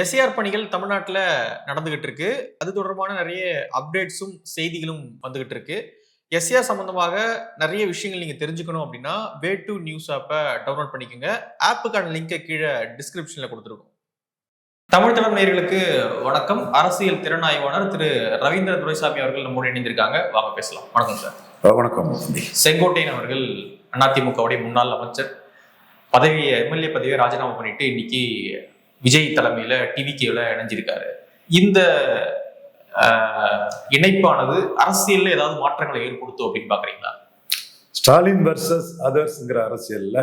SAR பணிகள் தமிழ்நாட்டில் நடந்துகிட்டு இருக்கு அது தொடர்பான நிறைய அப்டேட்ஸும் செய்திகளும் வந்துகிட்டு இருக்கு எஸ்ஏஆர் சம்பந்தமாக நிறைய விஷயங்கள் நீங்க தெரிஞ்சுக்கணும் அப்படின்னா வே டு நியூஸ் ஆப்பை டவுன்லோட் பண்ணிக்கோங்க. ஆப்புக்கான லிங்கை கீழே டிஸ்கிரிப்ஷன்ல கொடுத்துருக்கோம். தமிழ் நேயர்களுக்கு வணக்கம். அரசியல் திறனாய்வாளர் திரு ரவீந்திர துரைசாமி அவர்கள் நம்மோடு இணைந்திருக்காங்க. வாங்க பேசலாம். வணக்கம் சார். வணக்கம். செங்கோட்டையன் அவர்கள் அதிமுகவுடைய முன்னாள் அமைச்சர். பதவியை எம்எல்ஏ பதவியை ராஜினாமா பண்ணிட்டு இன்னைக்கு விஜய் தலைமையில டிவிகேல இணைஞ்சிருக்காரு. இந்த இணைப்பானது அரசியல்ல ஏதாவது மாற்றங்களை ஏற்படுத்தும் அப்படின்னு பாக்குறீங்களா? ஸ்டாலின் வர்சஸ் அதர்ஸ்ங்கிற அரசியல்ல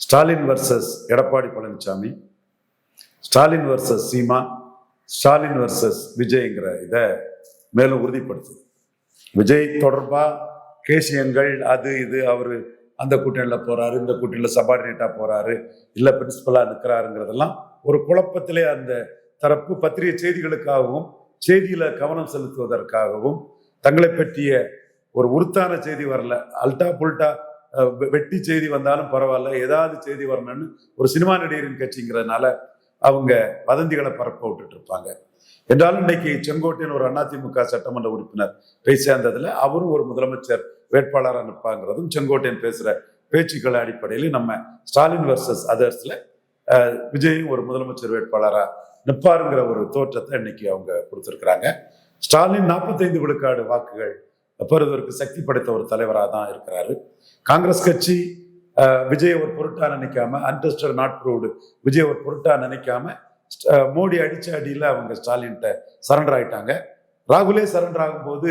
Stalin versus Edappadi Palaniswami Stalin versus Seeman Stalin versus விஜய்ங்கிற இதை மேலும் உறுதிப்படுத்துது விஜய் தொடர்பா கேசியங்கள் அது இது அவர் அந்த கூட்டணியில் போகிறாரு இந்த கூட்டணியில் சபார்டினேட்டாக போகிறாரு இல்லை பிரின்சிபலாக நிற்கிறாருங்கிறதெல்லாம் ஒரு குழப்பத்திலே அந்த தரப்பு பத்திரிகை செய்திகளுக்காகவும் செய்தியில் கவனம் செலுத்துவதற்காகவும் தங்களை பற்றிய ஒரு உருத்தான செய்தி வரல. அல்டா புல்டா வெ- வெட்டி செய்தி வந்தாலும் பரவாயில்ல ஏதாவது செய்தி வரணும்னு ஒரு சினிமா நடிகரின் கட்சிங்கிறதுனால அவங்க வதந்திகளை பரப்ப விட்டுட்டு இருப்பாங்க. என்றாலும் இன்னைக்கு செங்கோட்டையின் ஒரு அதிமுக சட்டமன்ற உறுப்பினர் போய் சேர்ந்ததில் அவரும் ஒரு முதலமைச்சர் வேட்பாளராக நிற்பாங்கிறதும் செங்கோட்டையன் பேசுகிற பேச்சுக்கள் அடிப்படையில் நம்ம ஸ்டாலின் வர்சஸ் அதர்ஸில் விஜயும் ஒரு முதலமைச்சர் வேட்பாளராக நிற்பாருங்கிற ஒரு தோற்றத்தை இன்னைக்கு அவங்க கொடுத்துருக்குறாங்க. ஸ்டாலின் நாற்பத்தைந்து விழுக்காடு வாக்குகள் பெறுவதற்கு சக்தி படைத்த ஒரு தலைவராக தான் இருக்கிறாரு. காங்கிரஸ் கட்சி விஜய் ஒரு பொருட்டா நினைக்காம அன்டஸ்டர் நாட் ப்ரூவ்டு விஜய் ஒரு பொருட்டா நினைக்காம மோடி அடிச்ச அடியில் அவங்க ஸ்டாலின்கிட்ட சரண்டர் ஆயிட்டாங்க. ராகுலே சரண்டர் ஆகும்போது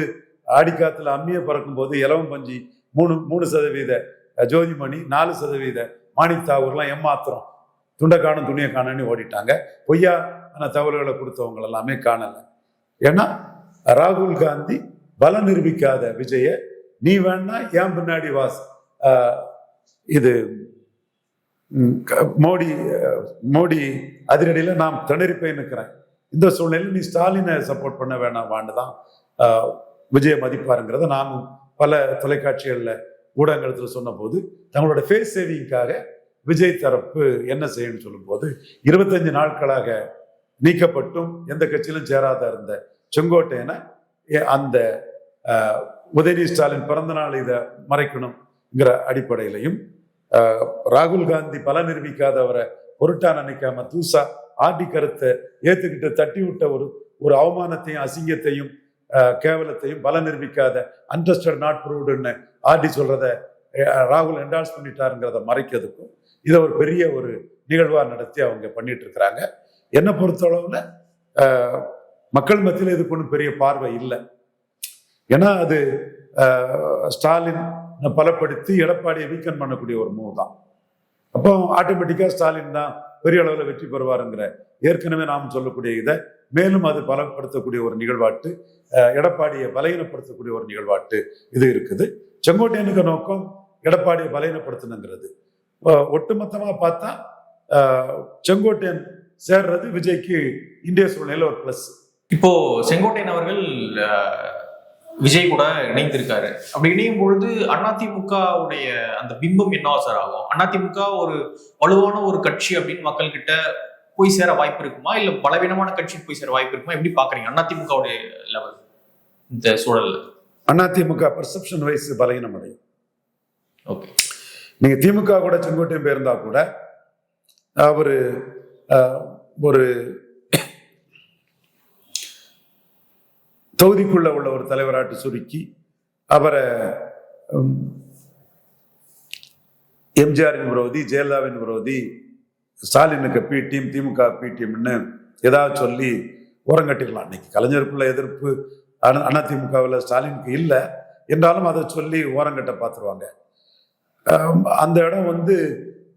ஆடிக்காத்தில் அம்மியை பறக்கும் போது இலவம் பஞ்சி மூணு மூணு சதவீத ஜோதிமணி நாலு சதவீத மாணித்தாவூர்லாம் எம்மாத்திரம் துண்டை காணும் துணியை காணும்னு ஓடிட்டாங்க. பொய்யா ஆன தகவல்களை கொடுத்தவங்க எல்லாமே காணலை. ஏன்னா ராகுல் காந்தி பலம் நிரூபிக்காத விஜய நீ வேணா ஏன் பின்னாடி வாஸ் இது க- மோடி மோடி அதிரடியில் நான் திணறிப்போய் இருக்கிறேன் இந்த சூழ்நிலையில் நீ ஸ்டாலினை சப்போர்ட் பண்ண வேணாம் தான் விஜய மதிப்பாருங்கிறத நானும் பல தொலைக்காட்சிகளில் ஊடகங்கள் சொன்னபோது தங்களோட ஃபேஸ் சேவிங்காக விஜய் தரப்பு என்ன செய்யணும்னு சொல்லும்போது இருபத்தஞ்சு நாட்களாக நீக்கப்பட்டும் எந்த கட்சியிலும் சேராத இருந்த செங்கோட்டையனை ஏ- அந்த உதயநிதி ஸ்டாலின் பிறந்த நாள் இதை மறைக்கணுங்கிற அடிப்படையிலையும் ராகுல் காந்தி பல நிரூபிக்காதவரை பொருட்டா நினைக்காம தூசா ஆர்டி கருத்தை ஏத்துக்கிட்டு தட்டி விட்ட ஒரு ஒரு அவமானத்தையும் அசிங்கத்தையும் கேவலத்தையும் பல நிரூபிக்காத அன்டஸ்டட் நாட் ப்ரூவ்டுன்னு ஆர்டி சொல்றத ராகுல் என்டால்ஸ் பண்ணிட்டாருங்கிறத மறைக்கிறதுக்கும் இதை ஒரு பெரிய ஒரு நிகழ்வாக நடத்தி அவங்க பண்ணிட்டு இருக்கிறாங்க என்னை பொறுத்தளவில் மக்கள் மத்தியில் இதுக்கு ஒன்றும் பெரிய பார்வை இல்லை. ஏன்னா அது ஸ்டாலின் பலப்படுத்தி எடப்பாடியை வீக்கன் பண்ணக்கூடிய ஒரு மூவ் தான். அப்போ ஆட்டோமேட்டிக்காக ஸ்டாலின் தான் பெரிய அளவில் வெற்றி பெறுவாருங்கிற ஏற்கனவே நாம் சொல்லக்கூடிய இதை மேலும் அது பலப்படுத்தக்கூடிய ஒரு நிகழ்வாட்டு எடப்பாடியை பலகீனப்படுத்தக்கூடிய ஒரு நிகழ்வாட்டு இது இருக்குது. செங்கோட்டையனுக்கு நோக்கம் எடப்பாடியை பலகீனப்படுத்தணுங்கிறது. ஒட்டுமொத்தமாக பார்த்தா செங்கோட்டையன் சேர்றது விஜய்க்கு இந்திய சூழ்நிலையில் ஒரு பிளஸ் இப்போ செங்கோட்டையன் அவர்கள் விஜய் கூட இணைந்திருக்காரு. அப்படி இணையும் பொழுது அதிமுகவுடைய அந்த பிம்பம் என்னவா சார் ஆகும்? அதிமுக ஒரு வலுவான ஒரு கட்சி அப்படின்னு மக்கள் கிட்ட போய் சேர வாய்ப்பு இருக்குமா? இல்ல பலவீனமான கட்சிக்கு போய் சேர வாய்ப்பு இருக்குமா? எப்படி பாக்குறீங்க? அதிமுகவுடைய லெவல் இந்த சூழல்ல. அதிமுக பெர்செப்ஷன் வைஸ் பலகீனம் அடையும். ஓகே நீங்க திமுக கூட செங்கோட்டையன் பேருந்தா கூட அவரு ஒரு தொகுதிக்குள்ள உள்ள ஒரு தலைவராட்டு சுருக்கி அவரை எம்ஜிஆரின் விரோதி ஜெயலலிதாவின் விரோதி ஸ்டாலினுக்கு பி டீம் திமுக பி டீம்னு ஏதாவது சொல்லி ஓரங்கட்டிக்கலாம் இன்னைக்கு கலைஞருக்குள்ள எதிர்ப்பு அண்ணா- அதிமுகவில் ஸ்டாலினுக்கு இல்லை. என்றாலும் அதை சொல்லி ஓரங்கட்ட பார்த்துருவாங்க. அந்த இடம் வந்து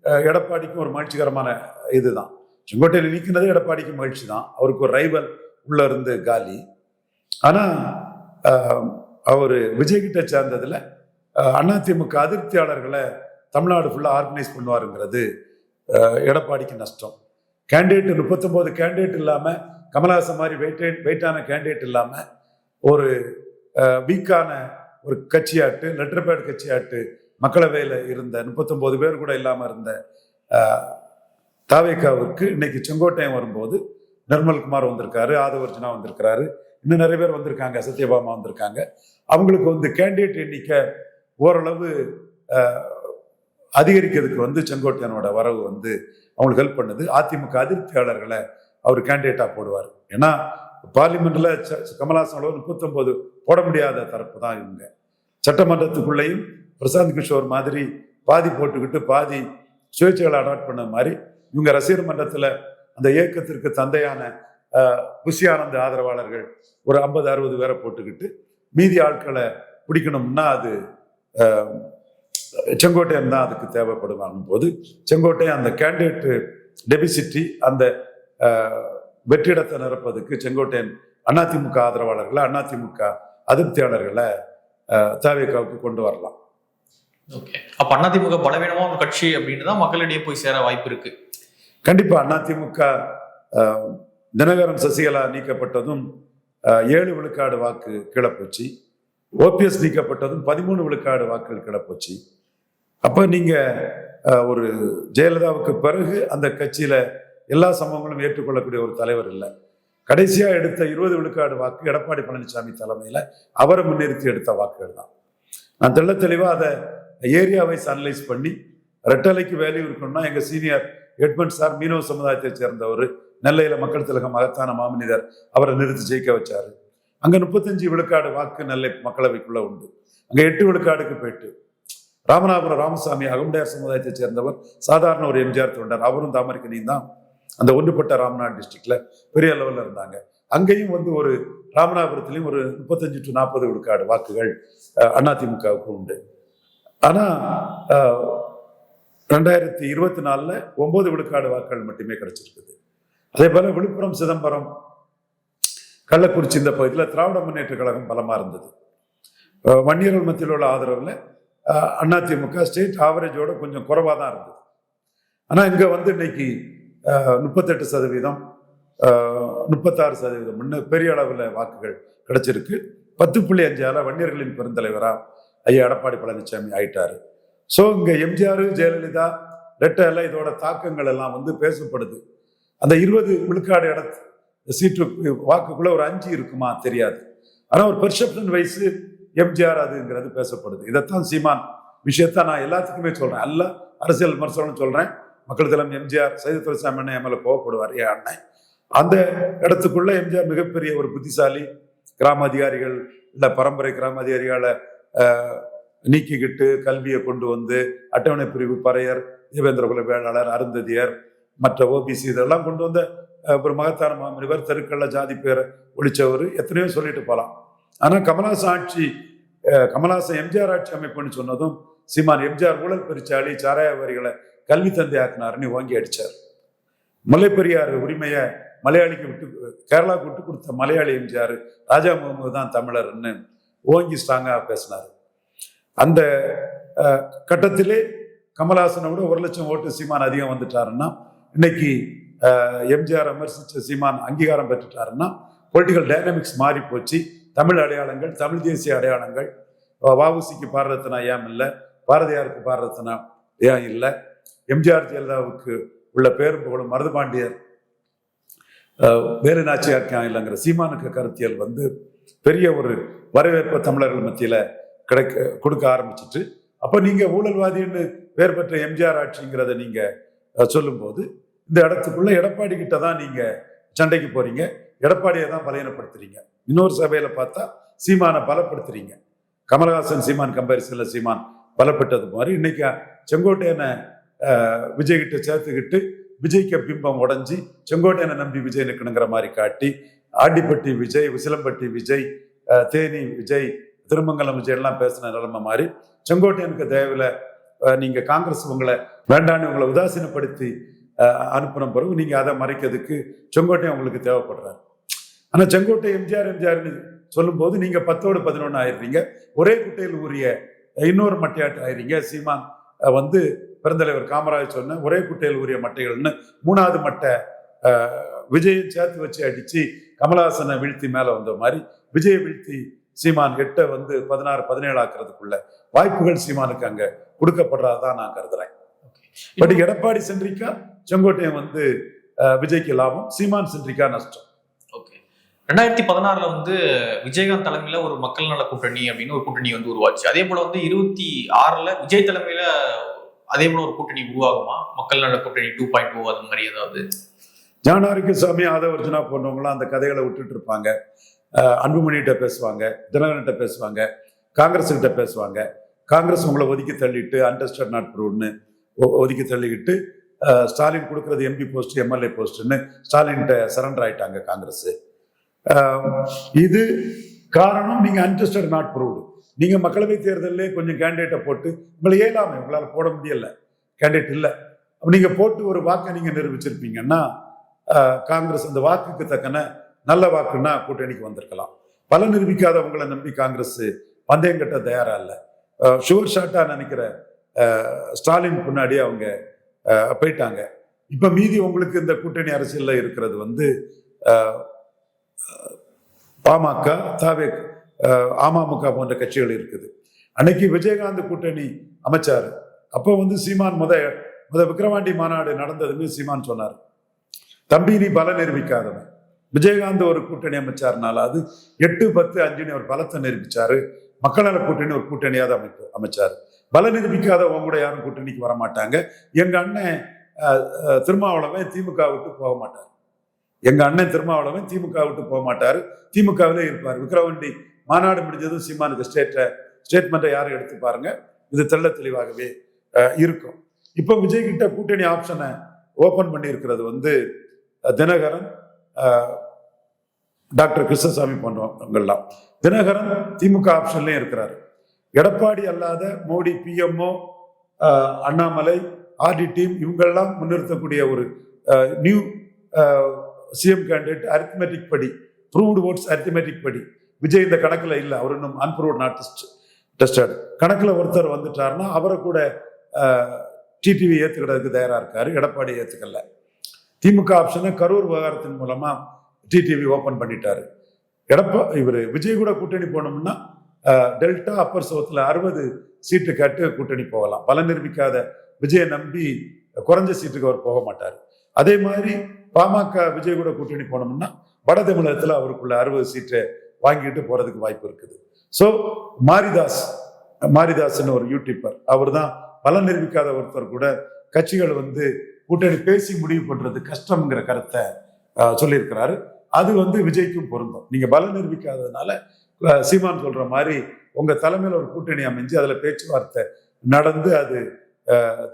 எடப்பாடிக்கும் ஒரு மகிழ்ச்சிகரமான இதுதான். செங்கோட்டையில் நிற்கிறது எடப்பாடிக்கு மகிழ்ச்சி தான் அவருக்கு ஒரு ரைவல் உள்ள இருந்து காலி. ஆனால் அவர் விஜய்கிட்ட சேர்ந்ததில் அதிமுக அதிருப்தியாளர்களை தமிழ்நாடு ஃபுல்லாக ஆர்கனைஸ் பண்ணுவாருங்கிறது எடப்பாடிக்கு நஷ்டம். கேண்டிடேட் முப்பத்தொம்போது கேண்டிடேட் இல்லாமல் கமலஹாசன் மாதிரி வெயிட்டேட் வெயிட்டான கேண்டிடேட் இல்லாமல் ஒரு வீக்கான ஒரு கட்சியாட்டு லெட்டர் பேட் கட்சியாட்டு மக்களவையில் இருந்த முப்பத்தொம்போது பேர் கூட இல்லாமல் இருந்த அஹ், தாவேக்காவுக்கு இன்னைக்கு செங்கோட்டையன் வரும்போது நிர்மல்குமார் வந்திருக்காரு ஆதவர்ஜனா வந்திருக்கிறாரு. இன்னும் நிறைய பேர் வந்திருக்காங்க சத்யபாமா வந்திருக்காங்க. அவங்களுக்கு வந்து கேண்டிடேட் எண்ணிக்கை ஓரளவு அதிகரிக்கிறதுக்கு வந்து செங்கோட்டையனோட வரவு வந்து அவங்களுக்கு ஹெல்ப் பண்ணுது. அதிமுக அதிருப்தியாளர்களை அவர் கேண்டிடேட்டாக போடுவார். ஏன்னா பார்லிமெண்ட்டில் ச- கமலஹாசன் அளவு முப்பத்தொன்பது போட முடியாத தரப்பு தான் இவங்க. சட்டமன்றத்துக்குள்ளேயும் பிரசாந்த் கிஷோர் மாதிரி பாதி போட்டுக்கிட்டு பாதி சுயேட்சைகளை அடாப்ட் பண்ண மாதிரி இவங்க ரசிகர் மன்றத்தில் அந்த இயக்கத்திற்கு தந்தையான அஹ், ஆதரவாளர்கள் ஒரு ஐம்பது அறுபது பேரை போட்டுக்கிட்டு மீதி ஆட்களை பிடிக்கணும்னா அது செங்கோட்டையன் தான் அதுக்கு தேவைப்படுவாங்க போது செங்கோட்டையன் அந்த கேண்டிடேட் டெபிசிட்டி அந்த வெற்றிடத்தை நிரப்பதுக்கு செங்கோட்டையன் அதிமுக ஆதரவாளர்களை அதிமுக அதிருப்தியாளர்களை தேவைக்காவுக்கு கொண்டு வரலாம். ஓகே. அப்ப அதிமுக பலவீனமான ஒரு கட்சி அப்படின்னு தான் மக்களிடையே போய் சேர வாய்ப்பு இருக்கு. கண்டிப்பா அதிமுக தினகரன் சசிகலா நீக்கப்பட்டதும் ஏழு விழுக்காடு வாக்கு கீழே போச்சு. ஓபிஎஸ் நீக்கப்பட்டதும் பதிமூணு விழுக்காடு வாக்குகள் கீழே போச்சு. அப்போ நீங்கள் ஒரு ஜெயலலிதாவுக்கு பிறகு அந்த கட்சியில் எல்லா சம்பவங்களும் ஏற்றுக்கொள்ளக்கூடிய ஒரு தலைவர் இல்லை. கடைசியாக எடுத்த இருபது விழுக்காடு வாக்கு எடப்பாடி பழனிசாமி தலைமையில் அவரை முன்னிறுத்தி எடுத்த வாக்குகள் தான். நான் தெள்ள தெளிவாக அதை ஏரியா வைஸ் அனலைஸ் பண்ணி ரெட்டலைக்கு வேல்யூ இருக்கணும்னா எங்கள் சீனியர் எட்மண்ட் சார் மீனவ சமுதாயத்தை சேர்ந்தவர் நெல்லையில் மக்கள் திலகம் மகத்தான மாமனிதர் அவரை நிறுத்தி ஜெயிக்க வச்சார். அங்கே முப்பத்தஞ்சு விழுக்காடு வாக்கு நெல்லை மக்களவைக்குள்ளே உண்டு. அங்கே எட்டு விழுக்காடுக்கு போயிட்டு ராமநாதபுரம் ராமசாமி அகமுடையார் சமுதாயத்தைச் சேர்ந்தவர் சாதாரண ஒரு எம்ஜிஆர் தொண்டர். அவரும் தாமரைக்கணியும் தான். அந்த ஒன்றுபட்ட ராமநாடு டிஸ்ட்ரிக்ட்ல பெரிய லெவலில் இருந்தாங்க. அங்கேயும் வந்து ஒரு ராமநாதபுரத்துலேயும் ஒரு முப்பத்தஞ்சு டு நாற்பது விழுக்காடு வாக்குகள் அதிமுகவுக்கு உண்டு. ஆனால் ரெண்டாயிரத்தி இருபத்தி நாலில் ஒன்பது விழுக்காடு வாக்குகள் மட்டுமே கிடைச்சிருக்குது. அதே போல் விழுப்புரம் சிதம்பரம் கள்ளக்குறிச்சி இந்த பகுதியில் திராவிட முன்னேற்ற கழகம் பலமாக இருந்தது. வன்னியர்கள் மத்தியில் உள்ள ஆதரவில் அதிமுக ஸ்டேட் ஆவரேஜோட கொஞ்சம் குறைவாக தான் இருந்தது. ஆனால் இங்கே வந்து இன்னைக்கு முப்பத்தெட்டு சதவீதம் முப்பத்தாறு சதவீதம் இன்னும் பெரிய அளவில் வாக்குகள் கிடைச்சிருக்கு. பத்து புள்ளி அஞ்சால வன்னியர்களின் பெருந்தலைவராக ஐயா எடப்பாடி பழனிசாமி ஆயிட்டாரு. ஸோ இங்கே எம்ஜிஆர் ஜெயலலிதா ரெட்டை இதோட தாக்கங்கள் எல்லாம் வந்து பேசப்படுது. அந்த இருபது விழுக்காடு இடத்து சீட்டு வாக்குக்குள்ள ஒரு அஞ்சு இருக்குமா தெரியாது. ஆனால் ஒரு பெர்செப்ஷன் வயசு எம்ஜிஆர் அதுங்கிறது பேசப்படுது. இதைத்தான் சீமான் விஷயத்த நான் எல்லாத்துக்குமே சொல்றேன். அல்ல அரசியல் விமர்சனம் சொல்றேன். மக்கள் தலம் எம்ஜிஆர் சைத துரைசாமி அண்ணன் எம்எல்ஏ கோவப்படுவார். ஏன் அண்ணன் அந்த இடத்துக்குள்ள எம்ஜிஆர் மிகப்பெரிய ஒரு புத்திசாலி கிராம அதிகாரிகள் இல்லை பரம்பரை கிராம அதிகாரிகளை நீக்கிக்கிட்டு கல்வியை கொண்டு வந்து அட்டவணை பிரிவு பறையர் தேவேந்திரகுல வேளாளர் அருந்ததியர் மற்ற ஓபிசி இதெல்லாம் கொண்டு வந்த ஒரு மகத்தான மாமனிவர் தெருக்கள்ல ஜாதி பேரை ஒழிச்சவர் எத்தனையோ சொல்லிட்டு போகலாம் ஆனால் கமலாசன் ஆட்சி கமலாசன் எம்ஜிஆர் ஆட்சி அமைப்புன்னு சொன்னதும் சீமான் எம்ஜிஆர் ஊழல் பெருச்சாளி சாராய வரிகளை கல்வி தந்தை ஆக்கினாருன்னு வாங்கி அடிச்சார். முல்லைப்பெரியார் உரிமையை மலையாளிக்கு விட்டு கேரளாவுக்கு விட்டு கொடுத்த மலையாளி எம்ஜிஆர் ராஜா முகமது தான் தமிழர்னு ஓங்கி ஸ்ட்ராங்காக பேசினார். அந்த கட்டத்திலே கமலாசனை விட ஒரு லட்சம் ஓட்டு சீமான் அதிகம் வந்துட்டாருன்னா இன்னைக்கு எம்ஜிஆர் விமர்சித்த சீமான் அங்கீகாரம் பெற்றுட்டாருன்னா பொலிட்டிக்கல் டைனமிக்ஸ் மாறி போச்சு தமிழ் அடையாளங்கள் தமிழ் தேசிய அடையாளங்கள். வாவுசிக்கு வஉசிக்கு பாரதத்தினா ஏன் இல்லை? பாரதியாருக்கு பாரதத்தினா ஏன் இல்லை? எம்ஜிஆர் ஜெயலலிதாவுக்கு உள்ள பேரும் புகழும் மருதுபாண்டியர் அஹ், வேலு நாச்சியார் இல்லைங்கிற சீமானுக்கு கருத்தியல் வந்து பெரிய ஒரு வரவேற்பை தமிழர்கள் மத்தியில் கிடைக்க கொடுக்க ஆரம்பிச்சிட்டு அப்போ நீங்கள் ஊழல்வாதின்னு பேர் பெற்ற எம்ஜிஆர் ஆட்சிங்கிறத நீங்கள் சொல்லும்போது இந்த இடத்துக்குள்ள எடப்பாடி கிட்ட தான் நீங்கள் சண்டைக்கு போகிறீங்க எடப்பாடியை தான் பலையனப்படுத்துறீங்க இன்னொரு சபையில பார்த்தா சீமானை பலப்படுத்துறீங்க. கமலஹாசன் சீமான் கம்பேரிசன்ல சீமான் பலப்பட்டது மாதிரி இன்னைக்கு செங்கோட்டையனை விஜய்கிட்ட விஜய் கிட்ட சேர்த்துக்கிட்டு விஜய்க்கு பிம்பம் உடஞ்சி செங்கோட்டையனை நம்பி விஜய் நிற்கணுங்கிற மாதிரி காட்டி ஆண்டிப்பட்டி விஜய் உசிலம்பட்டி விஜய் தேனி விஜய் திருமங்கலம் விஜய் எல்லாம் பேசின நிலைமை மாதிரி செங்கோட்டையனுக்கு தேவையில்ல நீங்க காங்கிரஸ் உங்களை வேண்டான்னு உங்களை உதாசீனப்படுத்தி அனுப்பின அனுப்புன பிறகு நீங்க அதை மறைக்கிறதுக்கு செங்கோட்டையன் உங்களுக்கு தேவைப்படுறாரு. ஆனா செங்கோட்டை எம்ஜிஆர் எம்ஜிஆர்னு சொல்லும்போது நீங்க பத்தோடு பதினொன்னு ஆயிடுறீங்க. ஒரே குட்டையில் ஊறிய இன்னொரு மட்டையாட்டு ஆயிடுறீங்க. சீமான் வந்து பெருந்தலைவர் காமராஜ் சொன்ன ஒரே குட்டையில் ஊறிய மட்டைகள்னு மூணாவது மட்டை விஜயை சேர்த்து வச்சு அடிச்சு கமலஹாசனை வீழ்த்தி மேல வந்த மாதிரி விஜயை வீழ்த்தி சீமான் எட்ட வந்து பதினாறு பதினேழு ஆக்குறதுக்குள்ள வாய்ப்புகள் சீமானுக்கு அங்க கொடுக்கப்படுறதா நான் கருதுறேன். பட் எடப்பாடி சென்றிக்கா செங்கோட்டையன் வந்து விஜய்க்கு லாபம் சீமான் சென்ட்ரிக்கா நஷ்டம். ரெண்டாயிரத்தி பதினாறுல வந்து விஜயகாந்த் தலைமையில ஒரு மக்கள் நல கூட்டணி அப்படின்னு ஒரு கூட்டணி வந்து உருவாச்சு. அதே போல வந்து இருபத்தி ஆறுல விஜய் தலைமையில அதே போல ஒரு கூட்டணி உருவாகுமா? மக்கள் நல கூட்டணி டூ பாயிண்ட் டூ அது மாதிரி ஏதாவது. ஞானாரிக்கசாமி ஆதவர்ஜனா போன்றவங்களாம் அந்த கதைகளை விட்டுட்டு இருப்பாங்க அன்புமணிகிட்ட பேசுவாங்க தினகரன்கிட்ட பேசுவாங்க காங்கிரஸ் கிட்ட பேசுவாங்க. காங்கிரஸ் உங்களை ஒதுக்கி தள்ளிட்டு அண்டர்ஸ்டாண்ட் நாட் ப்ரூவ்னு ஒதுக்கி தள்ளிக்கிட்டு ஸ்டாலின் கொடுக்கறது எம்பி போஸ்ட் எம்எல்ஏ போஸ்ட்னு ஸ்டாலின்கிட்ட சரண்டர் ஆயிட்டாங்க காங்கிரஸ். இது காரணம் நீங்க அன்டெஸ்டட் நாட் ப்ரூவ்டு நீங்க மக்களவை தேர்தலிலே கொஞ்சம் கேண்டிடேட்டை போட்டு உங்களை இயலாமை உங்களால் போட முடியல. கேண்டிடேட் இல்லை. அப்ப நீங்க போட்டு ஒரு வாக்கை நீங்க நிரூபிச்சிருப்பீங்கன்னா காங்கிரஸ் அந்த வாக்குக்கு தக்கன நல்ல வாக்குன்னா கூட்டணிக்கு வந்திருக்கலாம். பல நிரூபிக்காதவங்களை நம்பி காங்கிரஸ் பந்தயம் கட்ட தயாரா இல்லை. ஷுவர் ஷாட்டா நினைக்கிற ஸ்டாலின் பின்னாடி அவங்க போயிட்டாங்க. இப்ப மீதி உங்களுக்கு இந்த கூட்டணி அரசியல்ல இருக்கிறது வந்து பாமக தாவே அமமுக போன்ற கட்சிகள் இருக்குது. அன்னைக்கு விஜயகாந்த் கூட்டணி அமைச்சார். அப்போ வந்து சீமான் முத முத விக்கிரவாண்டி மாநாடு நடந்ததுன்னு சீமான் சொன்னார். தம்பி நீ பல நிரூபிக்காதவன். விஜயகாந்த் ஒரு கூட்டணி அமைச்சார்னால அது எட்டு பத்து அஞ்சுன்னு ஒரு பலத்தை நிரூபிச்சாரு. மக்கள் நல கூட்டணி ஒரு கூட்டணியாக அமைப்பு அமைச்சார். பல நிரூபிக்காதவங்க கூட யாரும் கூட்டணிக்கு வர மாட்டாங்க எங்க அண்ணன் திருமாவளவன் திமுக விட்டு போக மாட்டார். எங்க அண்ணன் திருமாவளவன் திமுக விட்டு போக மாட்டாரு. திமுகவிலே இருப்பார். விக்ரவண்டி மாநாடு முடிஞ்சதும் சீமானுக்கு ஸ்டேட்டை ஸ்டேட்மெண்ட்டை யாரும் எடுத்து பாருங்க. இது தெள்ள தெளிவாகவே இருக்கும். இப்போ விஜய் கிட்ட கூட்டணி ஆப்ஷனை ஓபன் பண்ணியிருக்கிறது வந்து தினகரன் டாக்டர் கிருஷ்ணசாமி போன்றவங்கெல்லாம் தினகரன் திமுக ஆப்ஷன்லயும் இருக்கிறாரு. எடப்பாடி அல்லாத Modi PMO Annamalai RT team இவங்கெல்லாம் முன்னிறுத்தக்கூடிய ஒரு நியூ சிஎம் கேண்டிடேட் அரித்மெட்டிக் படி ப்ரூவ்டு ஓட்ஸ் அரித்மெட்டிக் படி. விஜய் இந்த கணக்கில் இல்லை அவர் இன்னும் அன்ப்ரூவ்ட் நாட் டெஸ்டட் கணக்கில் ஒருத்தர் வந்துட்டாருன்னா அவரை கூட டிடிவி ஏற்றுக்கிறதுக்கு தயாராக இருக்காரு எடப்பாடி ஏற்றுக்கல திமுக ஆப்ஷனை கரூர் விவகாரத்தின் மூலமாக டிடிவி ஓப்பன் பண்ணிட்டாரு. எடப்பா இவர் விஜய் கூட கூட்டணி போனோம்னா டெல்டா அப்பர் சவுத்தில் அறுபது சீட்டு கேட்டு கூட்டணி போகலாம். பலன் நிரூபிக்காத விஜயை நம்பி குறைஞ்ச சீட்டுக்கு அவர் போக மாட்டார். அதே மாதிரி பாமக விஜய் கூட கூட்டணி போனோம்னா வட தமிழகத்தில் அவருக்குள்ள அறுபது சீட்டை வாங்கிட்டு போறதுக்கு வாய்ப்பு இருக்குது. ஸோ மாரிதாஸ் மாரிதாஸ்னு ஒரு யூடியூப்பர் அவர் தான் பலன் நிரூபிக்காத ஒருத்தர் கூட கட்சிகள் வந்து கூட்டணி பேசி முடிவு பண்றது கஷ்டம்ங்கிற கருத்தை சொல்லியிருக்கிறாரு. அது வந்து விஜய்க்கும் பொருந்தும். நீங்க பலன் நிரூபிக்காததுனால சீமான் சொல்ற மாதிரி உங்க தலைமையில் ஒரு கூட்டணி அமைஞ்சு அதுல பேச்சுவார்த்தை நடந்து அது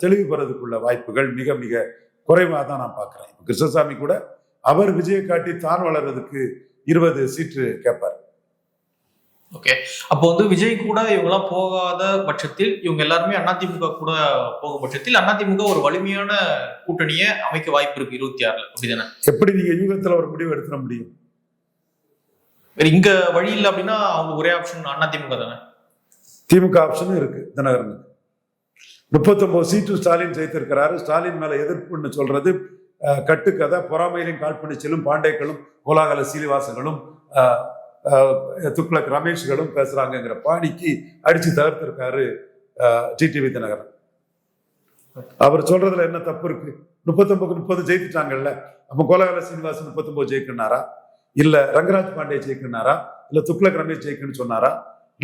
தெளிவு பெறதுக்குள்ள வாய்ப்புகள் மிக மிக குறைவாக தான் நான் பார்க்கிறேன். இப்ப கிருஷ்ணசாமி கூட அவர் விஜயை காட்டி தான் வளர்றதுக்கு இருபது சீட்டு கேட்பார். ஓகே அப்போ வந்து விஜய் கூட இவங்கெல்லாம் போகாத பட்சத்தில் இவங்க எல்லாருமே அதிமுக கூட போகும் பட்சத்தில் அதிமுக ஒரு வலிமையான கூட்டணியை அமைக்க வாய்ப்பு இருக்கு இருபத்தி ஆறுல. அப்படிதானே? எப்படி நீங்க யூகத்துல ஒரு முடிவு எடுத்துட முடியும்? இங்க வழி இல்லை அப்படின்னா அவங்க ஒரே ஆப்ஷன் அதிமுக தானே? திமுக ஆப்ஷனும் இருக்கு தினகரனுக்கு. முப்பத்தொன்பது சீட்டு ஸ்டாலின் ஜெயித்திருக்கிறாரு. ஸ்டாலின் மேல எதிர்ப்புன்னு சொல்றது கட்டுக்கதை பொறாமையிலும் காழ்ப்பணிச்சலும் பாண்டேக்களும் கோலாகல சீனிவாசங்களும் துக்ளக் ரமேஷ்களும் பேசுறாங்கிற பாணிக்கு அடிச்சு தகர்த்திருக்காரு டிடிவி தினகரன். அவர் சொல்றதுல என்ன தப்பு இருக்கு? முப்பத்தொன்பது முப்பது ஜெயித்துட்டாங்கல்ல அப்ப கோலாகல சீனிவாசன் முப்பத்தொன்பது ஜெயிக்கினாரா இல்ல ரங்கராஜ் பாண்டே ஜெயிக்கணாரா இல்ல துக்ளக் ரமேஷ் ஜெயிக்கணும்னு சொன்னாரா?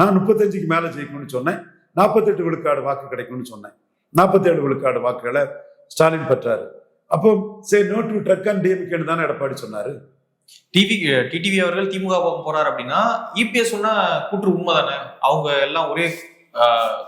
நான் முப்பத்தஞ்சுக்கு மேல ஜெயிக்கணும்னு சொன்னேன். நாற்பத்தெட்டு விழுக்காடு வாக்கு கிடைக்கும்னு சொன்னேன். நாற்பத்தேழு விழுக்காடு வாக்குகளை ஸ்டாலின் பெற்றாரு. அப்போ say no to drug and டிஎம்கேன்னு தானே எடப்பாடி சொன்னாரு? டிவி டிடிவி அவர்கள் திமுக பக்கம் போறாரு அப்படின்னா இபிஎஸ் சொன்னா கூற்று உண்மை தானே அவங்க எல்லாம் ஒரே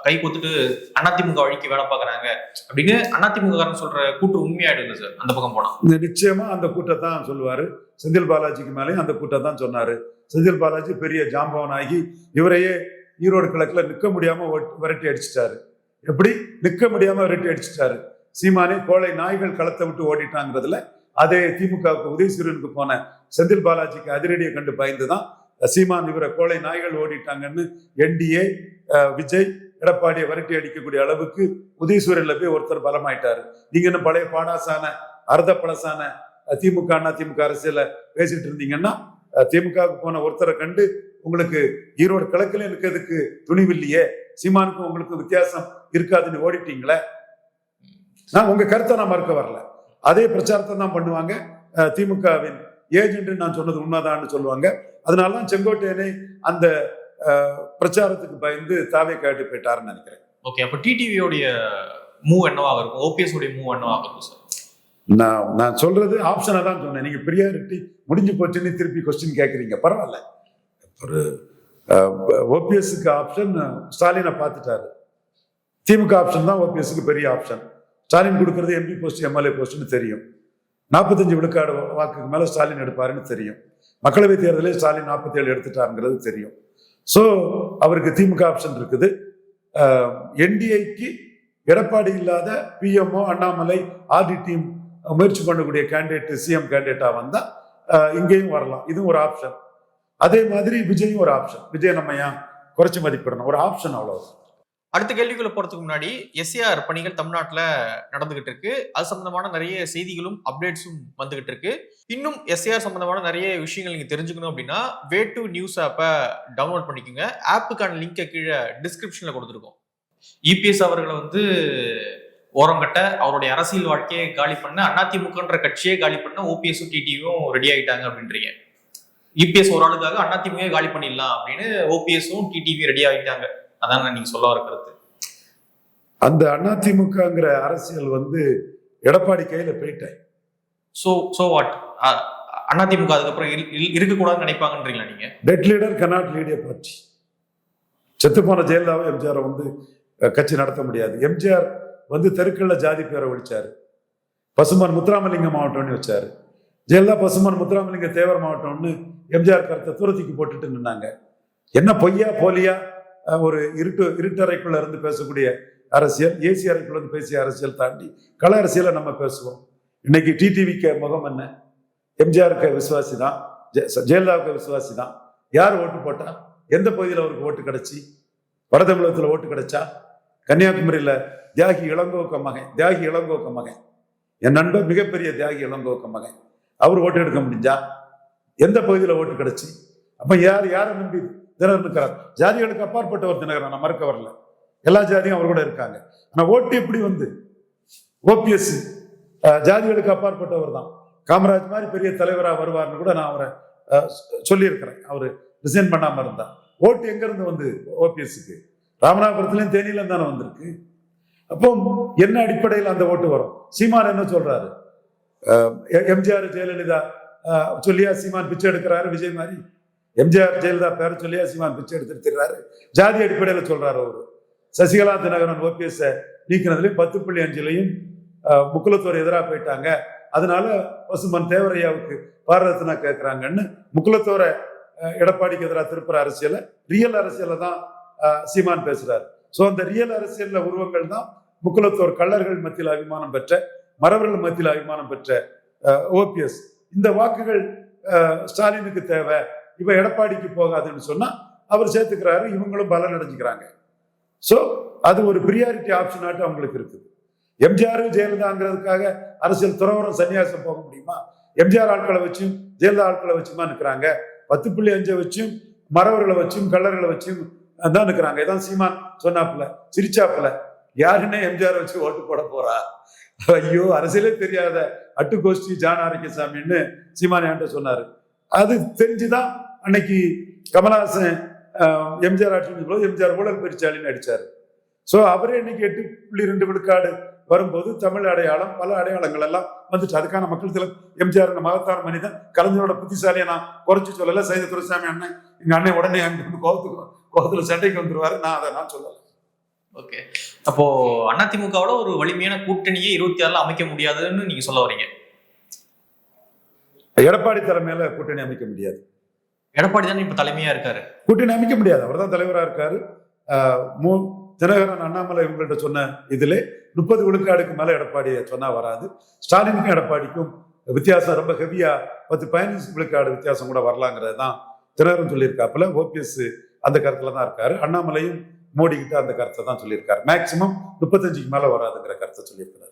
கை கொடுத்துட்டு அதிமுக வழிக்கு வேலை பாக்குறாங்க அப்படின்னு அதிமுக காரன் சொல்ற கூற்று உண்மையாயிடுங்க சார் அந்த பக்கம் போனா. நிச்சயமா அந்த கூட்டத்தான் சொல்லுவாரு. செந்தில் பாலாஜிக்கு மேலேயும் அந்த கூட்டம் தான் சொன்னாரு. செந்தில் பாலாஜி பெரிய ஜாம்பவன் ஆகி இவரையே ஈரோடு கிழக்குல நிற்க முடியாம ஓட்- விரட்டி அடிச்சிட்டாரு. எப்படி? நிற்க முடியாம விரட்டி அடிச்சிட்டாரு. சீமானே கோழை நாய்கள் களத்தை விட்டு ஓடிட்டாங்கிறதுல அதே திமுகவுக்கு உதயசூரியனுக்கு போன செந்தில் பாலாஜிக்கு அதிரடியை கண்டு பயந்துதான் சீமான் இவரை கோழை நாய்கள் ஓடிட்டாங்கன்னு என்டிஏ விஜய் எடப்பாடியை விரட்டி அடிக்கக்கூடிய அளவுக்கு உதயசூரியன்ல போய் ஒருத்தர் பலமாயிட்டாரு. நீங்க இன்னும் பழைய பாடாசான அர்த்த பழசான திமுக அண்ணா திமுக அரசியல பேசிட்டு இருந்தீங்கன்னா திமுகவுக்கு போன ஒருத்தரை கண்டு உங்களுக்கு ஈரோடு கிழக்குல இருக்கிறதுக்கு துணிவில்லையே? சீமானுக்கும் உங்களுக்கு வித்தியாசம் இருக்காதுன்னு ஓடிட்டீங்களே? நான் உங்க கருத்தை நான் மறுக்க வரல. அதே பிரச்சாரத்தை தான் பண்ணுவாங்க. திமுகவின் ஏஜென்ட் நான் சொன்னது உண்மைதான்னு சொல்லுவாங்க. அதனால தான் செங்கோட்டையனை அந்த பிரச்சாரத்துக்கு பயந்து தாவே காட்டி போயிட்டாருன்னு நினைக்கிறேன். ஓகே அப்ப டிடிவியோடைய மூவ் என்னவாக இருக்கும்? ஓபிஎஸ் உடைய மூவ் என்னவாக இருக்கும் சார் நான் நான் சொல்றது ஆப்ஷனை தான் சொன்னேன். நீங்க ப்ரியாரிட்டி முடிஞ்சு போச்சுன்னு திருப்பி கொஸ்டின் கேட்குறீங்க பரவாயில்ல. ஒரு ஓபிஎஸ்க்கு ஆப்ஷன் ஸ்டாலினை பார்த்துட்டாரு. திமுக ஆப்ஷன் தான் ஓபிஎஸ்க்கு பெரிய ஆப்ஷன் ஸ்டாலின் கொடுக்கறது எம்பி போஸ்ட் எம்எல்ஏ போஸ்ட்னு தெரியும். நாற்பத்தஞ்சு விழுக்காடு வாக்குக்கு மேலே ஸ்டாலின் எடுப்பாருன்னு தெரியும். மக்களவைத் தேர்தலில் ஸ்டாலின் நாற்பத்தேழு எடுத்துட்டாருங்கிறது தெரியும். ஸோ அவருக்கு திமுக ஆப்ஷன் இருக்குது. என்டிஐக்கு எடப்பாடி இல்லாத பிஎம்ஓ அண்ணாமலை ஆர்டி டீம் முயற்சி பண்ணக்கூடிய கேண்டிடேட் சிஎம் கேண்டிடேட்டாக வந்தால் இங்கேயும் வரலாம். இதுவும் ஒரு ஆப்ஷன் அதே மாதிரி விஜயும் ஒரு ஆப்ஷன் விஜய் நம்ம ஏன் குறைச்சி மதிப்பிடணும்? ஒரு ஆப்ஷன் அவ்வளோ அடுத்த கேள்விக்குள்ள போறதுக்கு முன்னாடி எஸ்ஏஆர் பணிகள் தமிழ்நாட்டில் நடந்துகிட்டு இருக்கு. அது சம்பந்தமான நிறைய செய்திகளும் அப்டேட்ஸும் வந்துகிட்டு இருக்கு. இன்னும் எஸ்ஏஆர் சம்பந்தமான நிறைய விஷயங்கள் நீங்க தெரிஞ்சுக்கணும் அப்படின்னா வே டு நியூஸ் ஆப்பை டவுன்லோட் பண்ணிக்கோங்க. ஆப்புக்கான லிங்கை கீழே டிஸ்கிரிப்ஷன்ல கொடுத்துருக்கோம். இபிஎஸ் அவர்களை வந்து ஓரங்கட்ட அவருடைய அரசியல் வாழ்க்கையை காலி பண்ண அதிமுகன்ற கட்சியே காலி பண்ண ஓபிஎஸும் டிடிவியும் ரெடி ஆகிட்டாங்க அப்படின்றீங்க. இபிஎஸ் ஒரு ஆளுக்காக அதிமுக காலி பண்ணிடலாம் அப்படின்னு ஓபிஎஸும் டிடிவி ரெடி ஆயிட்டாங்க அதான் நீங்க சொல்ல வர கருத்து. அந்த அதிமுகங்கிற அரசியல் வந்து எடப்பாடி கையில போயிட்டேன் சோ சோ வாட் அதிமுக அதுக்கப்புறம் இரு- இரு- இருக்கக்கூடாதுன்னு நினைப்பாங்கன்றீங்களா நீங்க? Dead leader cannot lead a party செத்துப்போன ஜெயலலிதாவை எம்ஜிஆரை வந்து கட்சி நடத்த முடியாது. எம்ஜிஆர் வந்து தெருக்கள்ல ஜாதி பேரை ஒழிச்சாரு. பசுமான் முத்துராமலிங்க மாவட்டம்னு வச்சாரு. ஜெயலலிதா பசுமான் முத்துராமலிங்க தேவர் மாவட்டம்னு எம்ஜிஆர் கருத்தை துரத்திக்கு போட்டுட்டு நின்னாங்க. என்ன பொய்யா போலியா? ஒரு இருட்டு இருட்டறைக்குள்ள இருந்து பேசக்கூடிய அரசியல் ஏசி அறைக்குள்ள இருந்து பேசிய அரசியல் தாண்டி கள அரசியலை நம்ம பேசுவோம். இன்னைக்கு டிடிவிக்கு முகம் என்ன? எம்ஜிஆருக்கு விசுவாசி தான் ஜெயலலிதாவுக்கு விசுவாசி தான். யார் ஓட்டு போட்டா? எந்த பகுதியில் அவருக்கு ஓட்டு கிடைச்சி? வட தமிழகத்தில் ஓட்டு கிடைச்சா? கன்னியாகுமரியில் தியாகி இளங்கோக்க மகன் தியாகி இளங்கோக்க மகன். என் நண்பர் மிகப்பெரிய தியாகி இளங்கோக்க மகன். அவர் ஓட்டு எடுக்க முடிஞ்சா? எந்த பகுதியில் ஓட்டு கிடைச்சி? அப்ப யார் யாரை நம்பி தினகரன் இருக்கிறார் ஜாதிகளுக்கு அப்பாற்பட்டவர் தினகரன் நான் மறுக்க வரல. எல்லா ஜாதியும் அவர் கூட இருக்காங்க. ஆனால் ஓட்டு எப்படி வந்து? ஓபிஎஸ் ஜாதிகளுக்கு அப்பாற்பட்டவர் தான். காமராஜ் மாதிரி பெரிய தலைவராக வருவார்னு கூட நான் அவரை சொல்லியிருக்கிறேன். அவர் ரிசைன் பண்ணாமல் இருந்தார் ஓட்டு எங்கேருந்து வந்து ஓபிஎஸ்க்கு? ராமநாதபுரத்துலேயும் தேனியிலும் தானே வந்திருக்கு. அப்போ என்ன அடிப்படையில் அந்த ஓட்டு வரும்? சீமான் என்ன சொல்றாரு? Um, எம்ஜிஆர் ஜெயலலிதா uh, சொல்லியா சீமான் பிச்சை எடுக்கிறாரு விஜய் மாதிரி. எம்ஜிஆர் ஜெயலலிதா பேர சொல்லியா சீமான் பிச்சை எடுத்துட்டு திரிறாரு ஜாதி அடிப்படையில் சொல்றாரு அவரு. சசிகலா தினகரன் ஓபிஎஸ் நீக்கினதுலையும் பத்து புள்ளி அஞ்சுலையும் uh, முக்குலத்தோர் எதிராக போயிட்டாங்க. அதனால பசுமன் தேவரையாவுக்கு பாரதத்தினா கேட்கிறாங்கன்னு முக்குலத்தோரை uh, எடப்பாடிக்கு எதிராக திருப்புற அரசியலை ரியல் அரசியலை தான் சீமான் பேசுறாரு. ஸோ அந்த ரியல் அரசியலில் உருவங்கள் தான் முக்குலத்தோர் கள்ளர்கள் மத்தியில் அபிமானம் பெற்ற மறவர்கள் மத்தியில் அபிமானம் பெற்ற ஓபிஎஸ். இந்த வாக்குகள் ஸ்டாலினுக்கு தேவை. இவ எடப்பாடிக்கு போகாதுன்னு சொன்னா அவர் சேர்த்துக்கிறாரு இவங்களும் பலன் அடைஞ்சுக்கிறாங்க. ஸோ அது ஒரு ப்ரியாரிட்டி ஆப்ஷனாட்டு அவங்களுக்கு இருக்குது. எம்ஜிஆர் ஜெயலலிதாங்கிறதுக்காக அரசியல் துறவரம் சன்னியாசம் போக முடியுமா? எம்ஜிஆர் ஆட்களை வச்சும் ஜெயலலிதா ஆட்களை வச்சுமா நிற்கிறாங்க பத்து புள்ளி அஞ்சை வச்சும் மறவர்களை வச்சும் கல்லர்களை வச்சும் தான் நிற்கிறாங்க இதான் சீமான் சொன்னாப்புல சிரிச்சாப்புல. யாருன்னே எம்ஜிஆர் வச்சு ஓட்டு போட போறா? ஐயோ அரசியலே தெரியாத அட்டுகோஷ்டி ஜான் ஆரோக்கியசாமின்னு சீமான் என்கிட்ட சொன்னாரு. அது தெரிஞ்சுதான் அன்னைக்கு கமலஹாசன் எம்ஜிஆர் ஆட்சி போது எம்ஜிஆர் ஊழல் பெருச்சாலின்னு அடிச்சாரு. ஸோ அவரே இன்னைக்கு எட்டு புள்ளி ரெண்டு விழுக்காடு வரும்போது தமிழ் அடையாளம் பல அடையாளங்கள் எல்லாம் வந்துட்டு அதுக்கான மக்கள் திலக் எம்ஜிஆர் மகத்தான மனிதன் கலைஞரோட புத்திசாலியை நான் குறைச்சி சொல்லலை. சைத துரைசாமி அண்ணன் எங்க அண்ணன் உடனே அங்கே கோபத்துக்கு கோபத்தில் சண்டைக்கு வந்துருவாரு. நான் அதை நான் சொல்லலை. ஓகே அப்போ அதிமுகவோட ஒரு வலிமையான கூட்டணியை இருபத்தி ஆறுல அமைக்க முடியாதுன்னு நீங்க சொல்ல வரீங்க. எடப்பாடி தலைமையில கூட்டணி அமைக்க முடியாது. எடப்பாடி தானே இப்ப தலைமையா இருக்காரு? கூட்டணி அமைக்க முடியாது. அவர் தான் தலைவரா இருக்காரு. ஆஹ் மூ தினகரன் அண்ணாமலை இவங்கள்ட்ட சொன்ன இதுல முப்பது விழுக்காடுக்கு மேல எடப்பாடியை சொன்னா வராது. ஸ்டாலினுக்கும் எடப்பாடிக்கும் வித்தியாசம் ரொம்ப ஹெவியா பத்து பதினஞ்சு விழுக்காடு வித்தியாசம் கூட வரலாங்கிறது தான் தினகரன் சொல்லியிருக்காப்புல. ஓபிஎஸ் அந்த கருத்துல தான் இருக்காரு. அண்ணாமலையும் மோடி கிட்ட அந்த கருத்தை தான் சொல்லியிருக்காரு. மேக்சிமம் முப்பத்தஞ்சுக்கு மேல வராதுங்கிற கருத்தை சொல்லியிருக்காரு